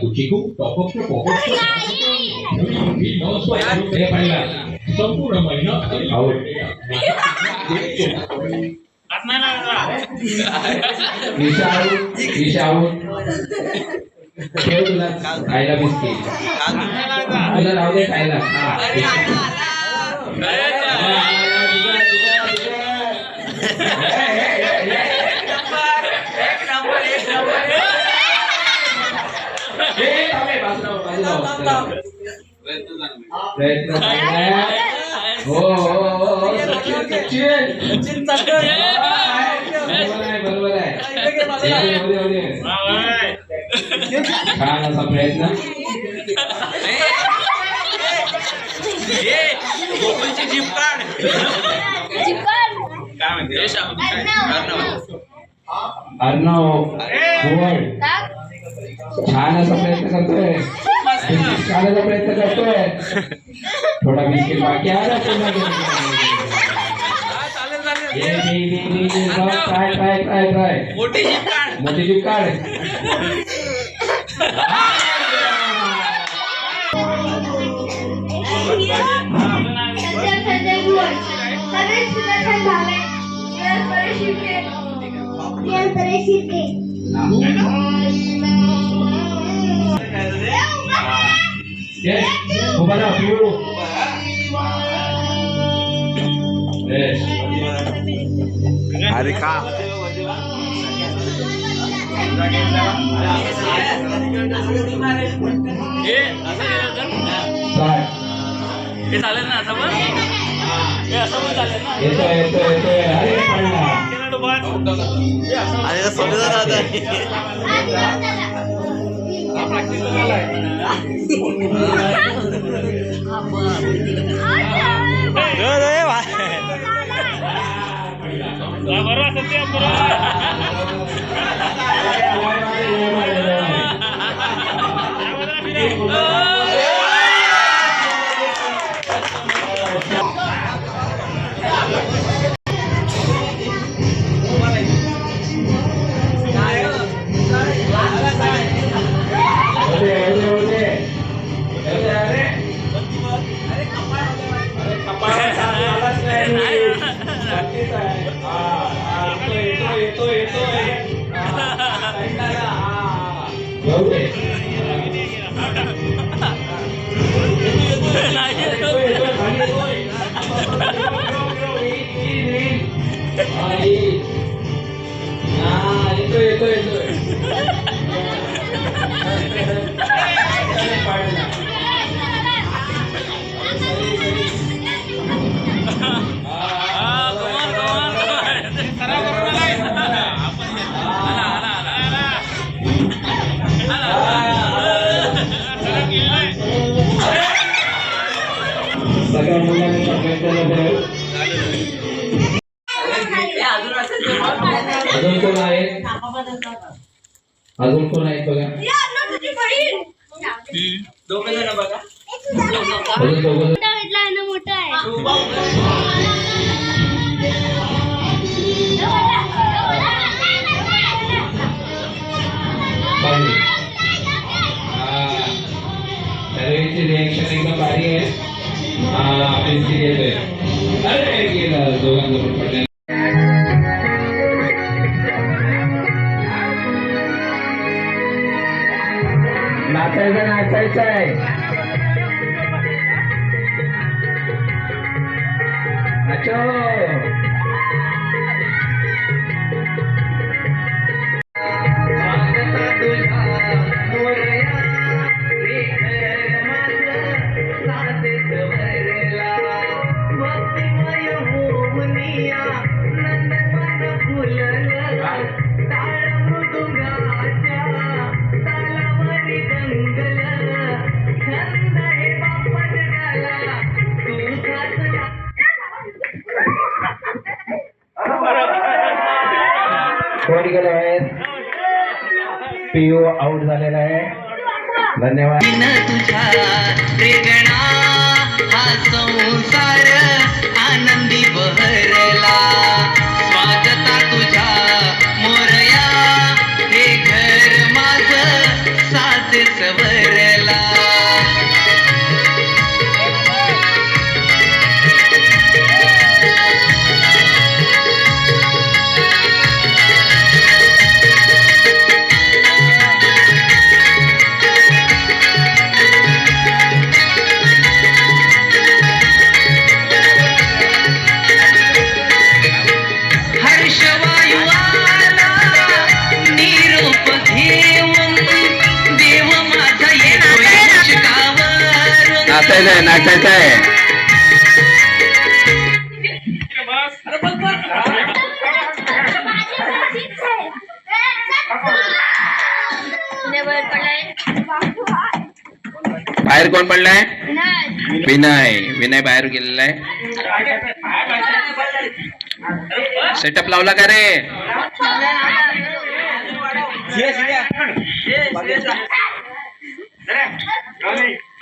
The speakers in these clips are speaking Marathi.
ಕುಚಿಗೂ ಪಕ್ಕ పైన సంపూర్ణమైన విశావు విశావు కేవలం ఐ లవ్ ఇస్ కేక్ అలా రావుదే ఐ లవ్ प्रयत्न. हो हो सचिन बरोबर आहे. छान असा प्रयत्न. गोकुलची जीप काढ. काय म्हणते? अर्णव. असा प्रयत्न करतोय. छान असा प्रयत्न करतोय. थोडा बिस्किट बाकी आहे ना ट्राय ट्राय ट्राय ट्राय मोठी जीप काढ. मोठी Yes, राहा पिऊ Yes. अरे का Start. हे चालेल ना असं पण हे असं पण चालेल ना येतोय येतोय येतोय अरे पडला केलं तो बस अरे सोडलं जात बरोबर सत्य बरोबर होते दे. येतोय, पाहिजे सर्वांची रिएक्शन एकदम भारी आहे. हा पेन्सिल पीओ आउट झालेला आहे. धन्यवाद. शिकावरून नाचायचं आहे आहे बाहेर कोण पडलाय? विनय. विनय बाहेर गेलेला आहे. सेटअप लावला का रे?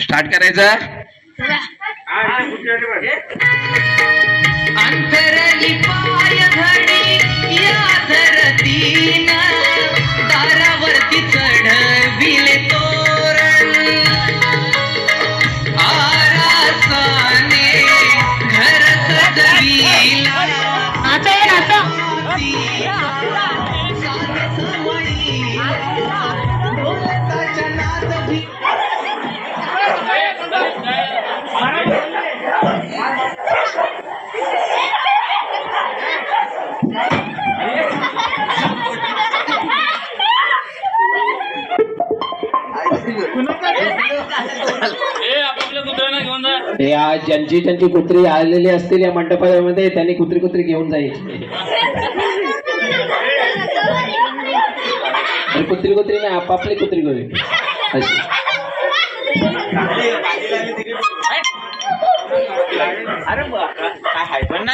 स्टार्ट करायचं? अंतरली पाय घडी या धरतीन दारावरती चढविले तोरण. आरासाने घर सजविला. हे आज ज्यांची ज्यांची कुत्री आलेली असतील या मंडपामध्ये त्यांनी कुत्री कुत्री घेऊन आणि कुत्री कुत्री नाही आपापली कुत्री घेऊन अशी.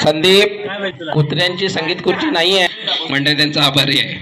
संदीप कुत्र्यांची संगीत खुर्ची नाही आहे म्हणजे त्यांचा आभारी आहे.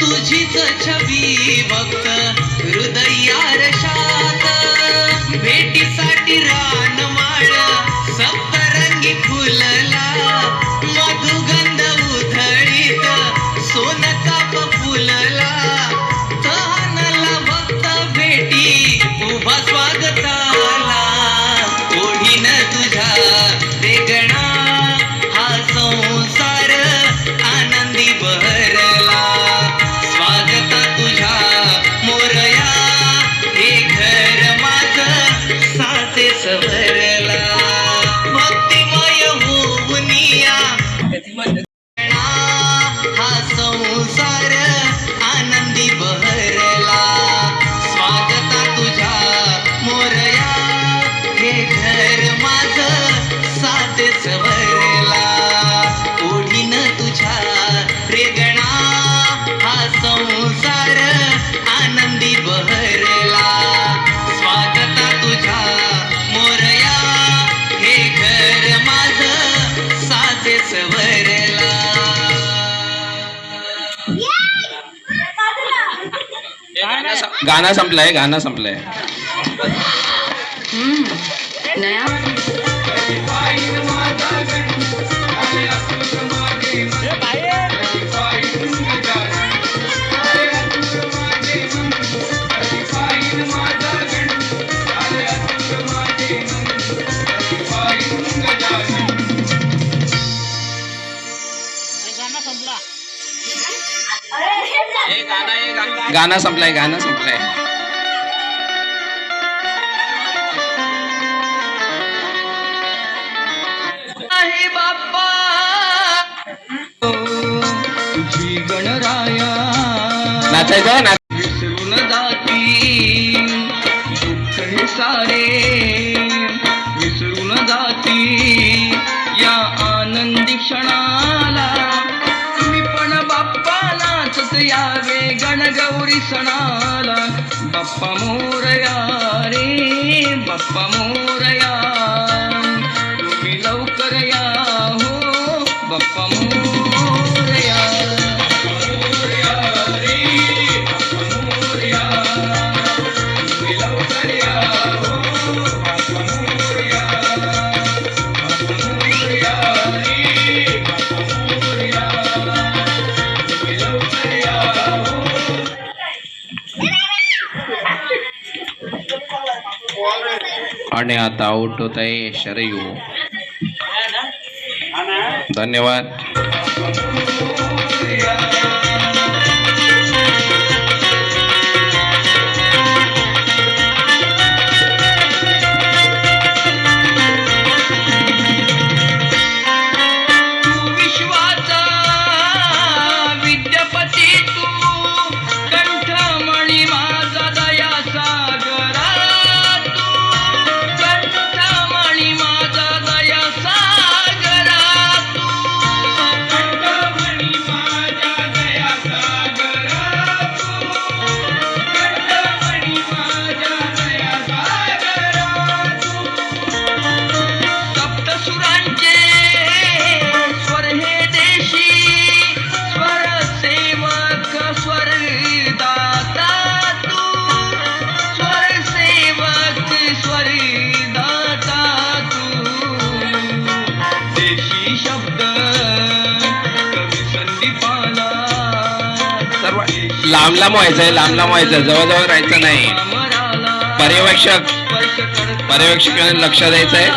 तुझीच छबी बघ. गाणं संपलंय गाणं संपलंय. गाणं संपलंय गाणं संपलंय. बाप्पा. तुझी गणराया नाचायचं ना विसरून जाती. दुःख हे सारे ಕ್ಷಣಾಲ ಬಪ್ಪ ಮೂರಯಾರೇ ಬಪ್ಪ ಮೂರ आणि आता आउट होत आहे. शरयू. धन्यवाद. लांब लांब व्हायचंय लांब लांब व्हायचं जवळजवळ राहायचं नाही. पर्यवेक्षक पर्यवेक्षकांनी लक्ष द्यायचंय.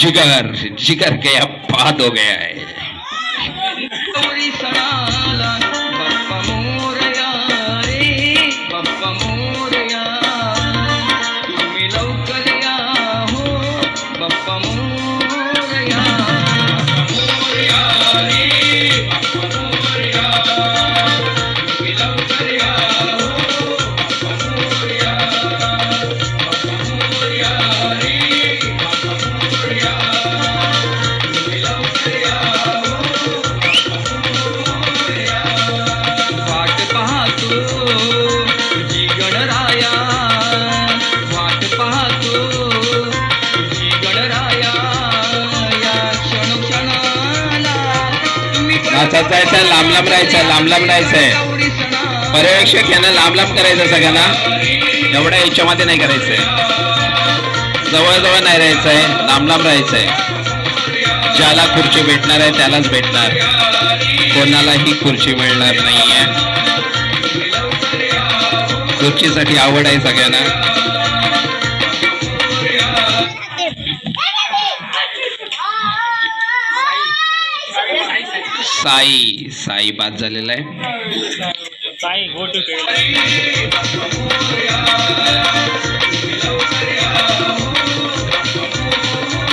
जिगर जिगर के अब बाद हो गया है. नाचायचं आहे लांब लांब राहायचं लांब लांब राहायचंय पर्यवेक्षक यांना लांब लांब करायचं सगळ्यांना. एवढ्या याच्यामध्ये नाही करायचंय. जवळजवळ नाही राहायचंय लांब लांब राहायचंय. ज्याला खुर्ची भेटणार आहे त्यालाच भेटणार. कोणालाही खुर्ची मिळणार नाहीये. खुर्चीसाठी आवड आहे सगळ्यांना. साई साई बाद झालेला आहे. साई टू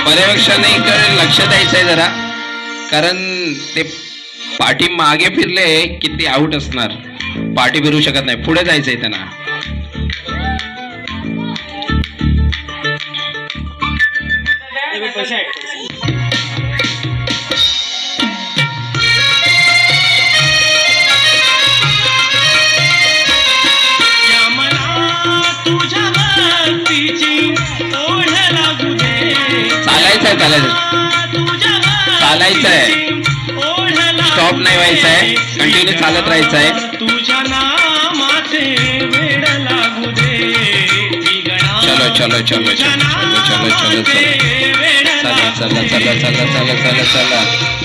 पर्यवेक्षणाकडे लक्ष द्यायचंय जरा. कारण ते पाठी मागे फिरले की ते आउट असणार. पाठी फिरू शकत नाही. पुढे जायचंय त्यांना. पैसे राहायचं आहे स्टॉप नाही व्हायचं आहे कंटिन्यू चालत राहायचं आहे तुझ्या नामाचे वेड लागू दे चलो चलो चलो चलो चलो चलो चलो चला चला चला चला चला चला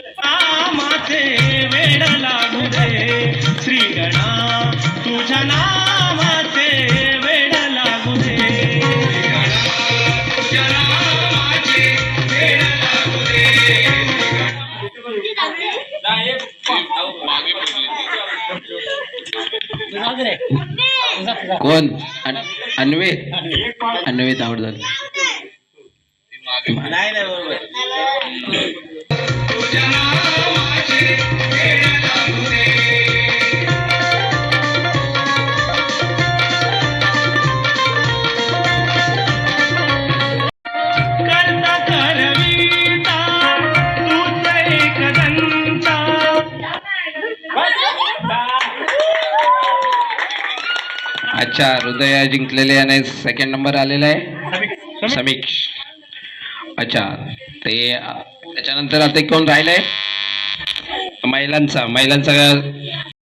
कामाचे वेळ लागू दे. श्री गणा तुझ्या नामाचे लागू दे. कोण? अन्वेत अन्वेत आवडतात. नाही नाही अच्छा हृदय जिंकलेले आणि सेकंड नंबर आलेला आहे. समीक्ष अच्छा ते त्याच्यानंतर आता कोण राहिलंय? महिलांचा महिलांचा